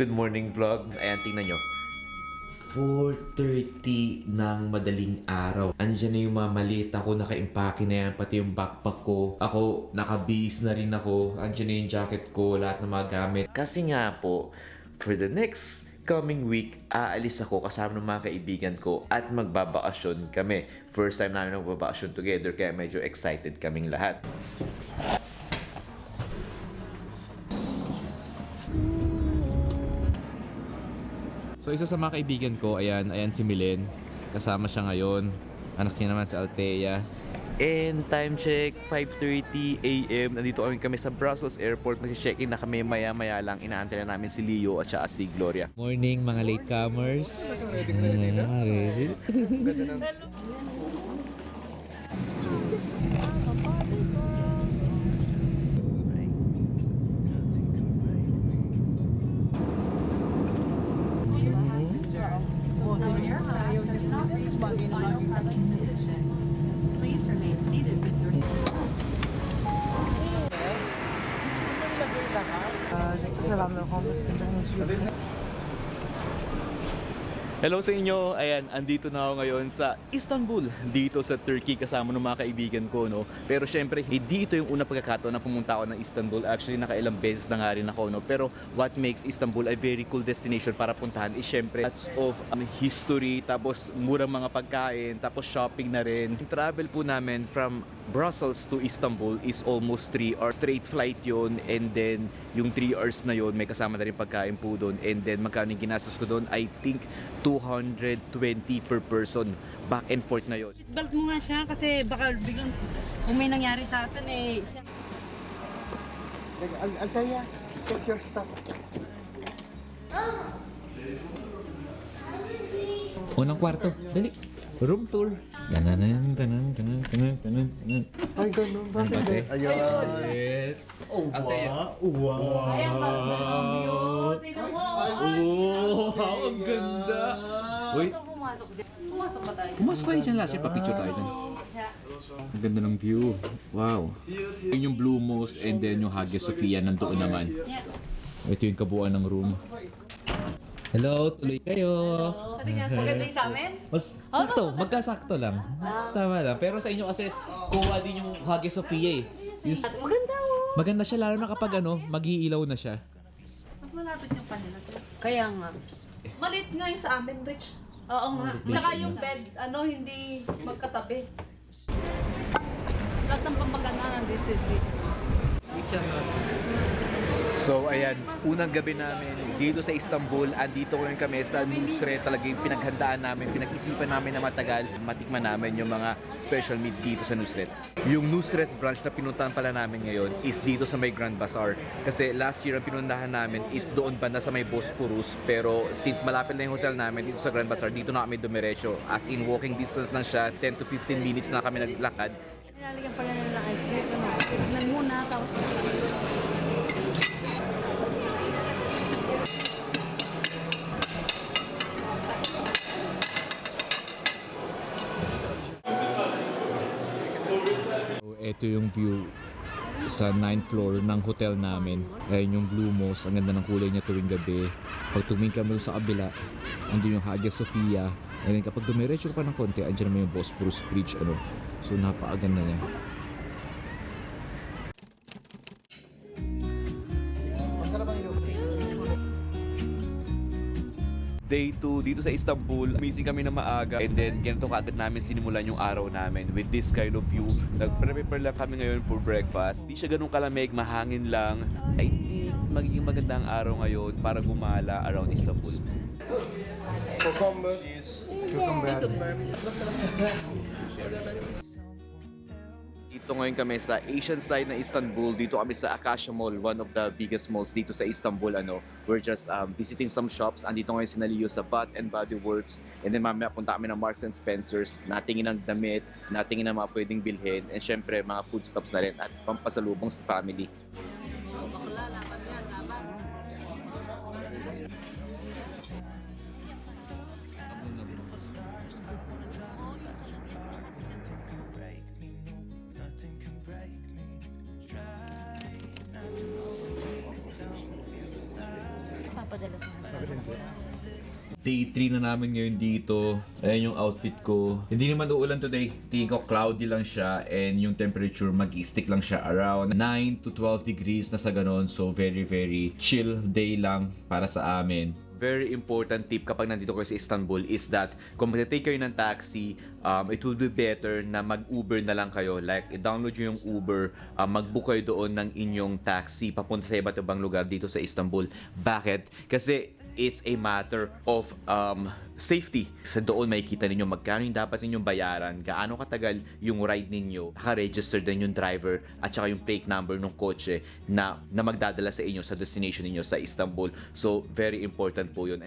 Good morning vlog. Ayan, tingnan nyo. 4.30 ng madaling araw. Andiyan na yung mga malita ko, naka-impake na yan, pati yung backpack ko. Ako, nakabihis na rin ako. Andiyan na yung jacket ko, lahat ng mga gamit. Kasi nga po, for the next coming week, aalis ako kasama ng mga kaibigan ko at magbabakasyon kami. First time namin magbabakasyon together, kaya medyo excited kaming lahat. So isa sa mga kaibigan ko, ayan, ayan si Milen. Kasama siya ngayon. Anak niya naman si Althea. And time check, 5.30 a.m. Nandito kami kami sa Brussels Airport. Mag-check-in na kami maya-maya lang. Inaantay na namin si Leo at saka si Gloria. Morning mga latecomers. Ready, ready na. ready. J'espère que ça va me rendre ce que je Hello sa inyo! Ayan, andito na ako ngayon sa Istanbul, dito sa Turkey kasama ng mga kaibigan ko, no? Pero syempre, hindi ito yung unang pagkakataon na pumunta ako ng Istanbul. Actually, nakailang beses na nga rin ako, no? Pero what makes Istanbul a very cool destination para puntahan is syempre lots of um, history, tapos murang mga pagkain, tapos shopping na rin. Yung travel po namin from Brussels to Istanbul is almost 3 hours. Straight flight yon and then yung 3 hours na yon may kasama na rin pagkain po doon and then magkano yung ginastos ko doon? I think 220 per person. Back and forth na yon. Balt mo nga siya kasi baka biglang kung may nangyari sa atin eh. Siya. Al Altaya, take your stuff. Unang kwarto, dali. Room tour. Tanan, tanan, tanan, tanan, tanan, tanan. Ay, ganun. Bakit? Ate. Ayan. Yes. Oh, Altaya. wow. Wow. Ayan, view. Tingnan mo. Wow, ang ganda. Wait, Ito pumasok dyan. Pumasok ba tayo? pumasok kayo dyan last year, pa-picture tayo dyan. Ang ganda ng view. Wow. Yun yung Blue Moss and then yung Hagia Sophia nandoon naman. Ito yung kabuuan ng room. Hello, tuloy kayo. Maganda yung sa amin? Mas sakto, magkasakto lang. Tama lang. Pero sa inyo kasi, kuha din yung Hagia Sophia eh. Yung, At maganda oh. maganda siya lalo na kapag ano, mag-iilaw na siya. Mas malapit yung kanila. Kaya nga. Malit nga yung sa amin, Rich. Oo nga. Tsaka yung bed, ano, hindi magkatabi. Lahat ng pampaganda nandito. dito. So ayan, unang gabi namin dito sa Istanbul, andito ko kami sa Nusret, talaga yung pinaghandaan namin, pinag-isipan namin na matagal, matikman namin yung mga special meat dito sa Nusret. Yung Nusret branch na pinuntahan pala namin ngayon is dito sa may Grand Bazaar. Kasi last year ang pinuntahan namin is doon banda sa may Bosporus, pero since malapit na yung hotel namin dito sa Grand Bazaar, dito na kami dumiretso. As in walking distance lang siya, 10 to 15 minutes na kami naglakad. Nilalagyan pala nila ng ice cream. Tignan muna tapos ito yung view sa 9th floor ng hotel namin. Ayan yung Blue Moss. Ang ganda ng kulay niya tuwing gabi. Pag tumingin kami sa kabila, andun yung Hagia Sophia. And then kapag dumiretso ka pa ng konti, andyan naman yung Bosporus Bridge. Ano. So napakaganda niya. Day 2 dito sa Istanbul. Amazing kami na maaga. And then, ganito kaagad namin sinimulan yung araw namin with this kind of view. Nag-prepare lang kami ngayon for breakfast. Di siya ganun kalamig, mahangin lang. I think magiging magandang araw ngayon para gumala around Istanbul. Cucumber. Cucumber. Dito ngayon kami sa Asian side ng Istanbul. Dito kami sa Acacia Mall, one of the biggest malls dito sa Istanbul. Ano, we're just um, visiting some shops. Andito ngayon si Nalio sa Bath and Body Works. And then mamaya punta kami ng Marks and Spencers. Natingin ng damit, natingin ng mga pwedeng bilhin. And syempre, mga foodstuffs na rin at pampasalubong sa family. Bakla, madalas Day 3 na namin ngayon dito. Ayan yung outfit ko. Hindi naman uulan today. Tingin ko cloudy lang siya and yung temperature mag-stick lang siya around 9 to 12 degrees na sa ganon. So very very chill day lang para sa amin. Very important tip kapag nandito kayo sa Istanbul is that kung mag-take kayo ng taxi, um, it would be better na mag-Uber na lang kayo. Like, i-download nyo yung Uber, um, mag-book kayo doon ng inyong taxi papunta sa iba't ibang lugar dito sa Istanbul. Bakit? Kasi it's a matter of um, safety. Sa doon makikita ninyo magkano yung dapat ninyong bayaran, gaano katagal yung ride ninyo, naka-register din yung driver at saka yung plate number ng kotse na, na magdadala sa inyo sa destination ninyo sa Istanbul. So, very important po yun.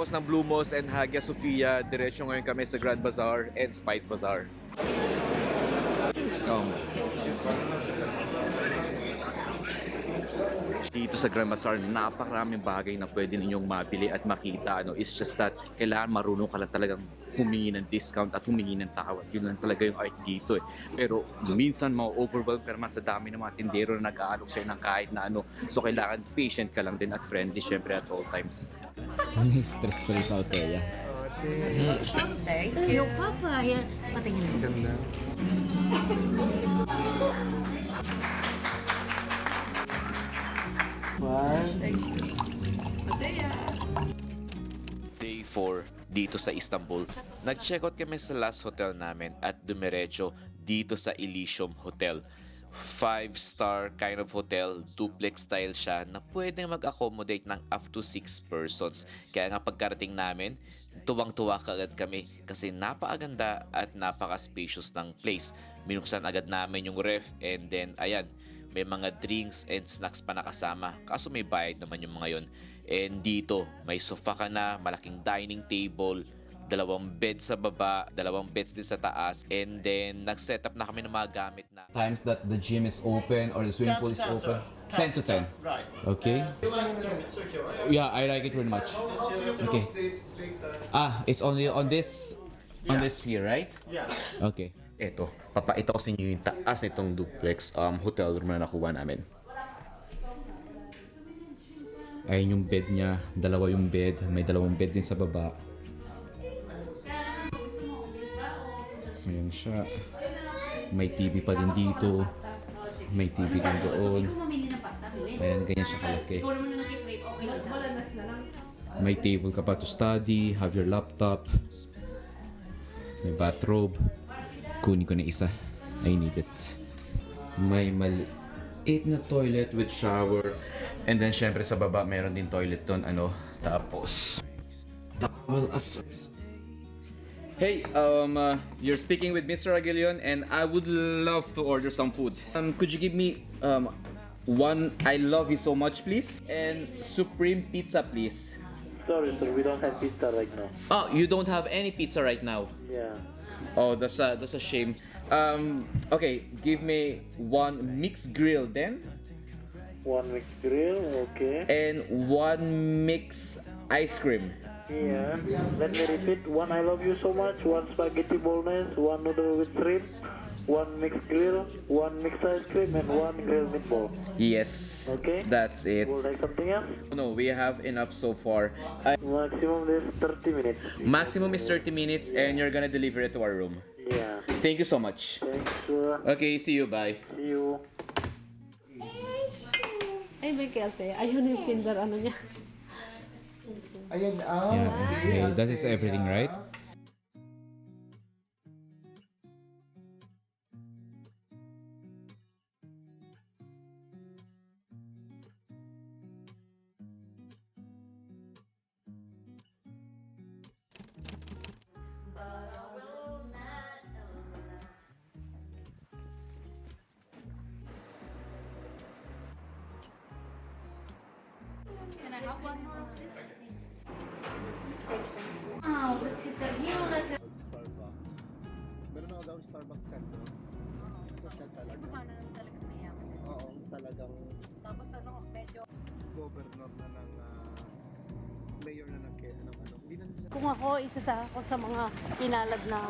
Tapos ng Blue Moss and Hagia Sophia, diretso ngayon kami sa Grand Bazaar and Spice Bazaar. Um, dito sa Grand Bazaar, napakaraming bagay na pwede ninyong mabili at makita. Ano, it's just that kailangan marunong ka lang talagang humingi ng discount at humingi ng tawad. Yun lang talaga yung art dito eh. Pero minsan ma-overwhelm ka naman sa dami ng mga tindero na nag-aalok sa'yo ng kahit na ano. So kailangan patient ka lang din at friendly syempre at all times. Stress ko rin sa hotel, yeah. Yung papa, yan. Patingin mo. Ganda. Day 4 dito sa Istanbul. Nag-check out kami sa last hotel namin at dumiretso dito sa Elysium Hotel. Five-star kind of hotel, duplex style siya na pwedeng mag-accommodate ng up to 6 persons. Kaya nga pagkarating namin, tuwang-tuwa kaagad kami kasi napakaganda at napaka-spacious ng place. Minuksan agad namin yung ref and then ayan, may mga drinks and snacks pa nakasama. Kaso may bayad naman yung mga yon. And dito, may sofa ka na, malaking dining table, dalawang bed sa baba, dalawang beds din sa taas, and then nag-set up na kami ng mga gamit na. Times that the gym is open or the swimming pool is open? 10 to 10. Right. Okay. Yeah, I like it very much. Okay. Ah, it's only on this on this here, right? Yeah. Okay. Eto, papakita ko sa inyo yung taas nitong duplex um, hotel room na nakuha namin. Ayun yung bed niya, dalawa yung bed, may dalawang bed din sa baba. Ayan siya. May TV pa din dito. May TV din doon. Ayan, ganyan siya kalaki. May table ka pa to study, have your laptop. May bathrobe. Kunin ko na isa. I need it. May maliit na toilet with shower. And then syempre sa baba meron din toilet doon ano. Tapos towel as Hey, um, uh, you're speaking with Mr. Aguilion and I would love to order some food. Um, could you give me um, one I love you so much please and supreme pizza please. Sorry, sir, we don't have pizza right now. Oh, you don't have any pizza right now. Yeah. Oh, that's a that's a shame. Um, okay, give me one mixed grill then, One mixed grill, okay. and one mixed ice cream. Yeah. Let me repeat. One I love you so much. One spaghetti bolognese. One noodle with shrimp. One mixed grill. One mixed ice cream, and one grilled meatball. Yes. Okay. That's it. Would like something else? No, we have enough so far. Uh, Maximum is 30 minutes. maximum is 30 minutes, and you're gonna deliver it to our room. Yeah. Thank you so much. Thanks, sir. Okay, see you. Bye. See you. Ay, may kelte. Ayun yung kinder ano niya. Ayan, ah. Yeah. see, Okay, that is everything, ah. right? Can I have one more of this? Here, like, Starbucks. Meron ako daw Starbucks center. Ito siya talaga. paano naman talaga mayaman? Oo, talagang Tapos ano, medyo go governor na ng ah, mayor na ng, ng ano. Hindi na nila Kung ako, isa sa ako sa mga pinalad na